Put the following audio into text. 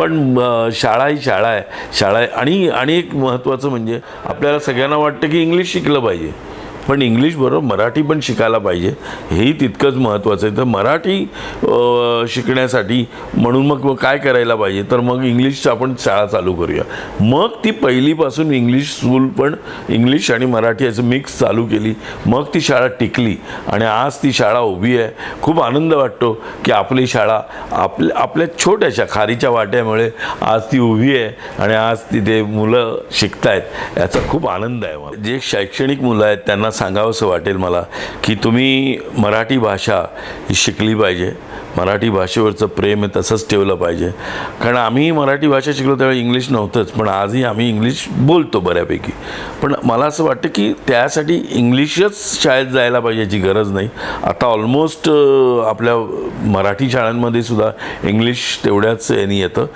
पण शाळा ही शाळा आहे. शाळा आहे. आणि आणि एक महत्त्वाचं म्हणजे आपल्याला सगळ्यांना वाटतं की इंग्लिश शिकलं पाहिजे. पण इंग्लिश बरोबर मराठी पण शिकायला पाहिजे. हेही तितकंच महत्त्वाचं आहे. तर मराठी शिकण्यासाठी म्हणून मग काय करायला पाहिजे? तर मग इंग्लिशचं आपण शाळा चालू करूया. मग ती पहिलीपासून इंग्लिश स्कूल पण इंग्लिश आणि मराठी याचं मिक्स चालू केली. मग ती शाळा टिकली. आणि आज ती शाळा उभी आहे. खूप आनंद वाटतो की आपली शाळा आपल्या आपल्या छोट्याशा खारीच्या वाट्यामुळे आज ती उभी आहे आणि आज तिथे मुलं शिकतायत. याचा खूप आनंद आहे. मला जे शैक्षणिक मुलं आहेत त्यांना त्यांना सांगावंसं वाटेल मला की तुम्ही मराठी भाषा ही शिकली पाहिजे. मराठी भाषेवरचं प्रेम आहे तसंच ठेवलं पाहिजे. कारण आम्ही मराठी भाषा शिकलो त्यावेळी इंग्लिश नव्हतंच पण आजही आम्ही इंग्लिश बोलतो बऱ्यापैकी. पण मला असं वाटतं की त्यासाठी इंग्लिशच शाळेत जायला पाहिजे याची गरज नाही. आता ऑलमोस्ट आपल्या मराठी शाळांमध्ये सुद्धा इंग्लिश तेवढ्याच यांनी येतं.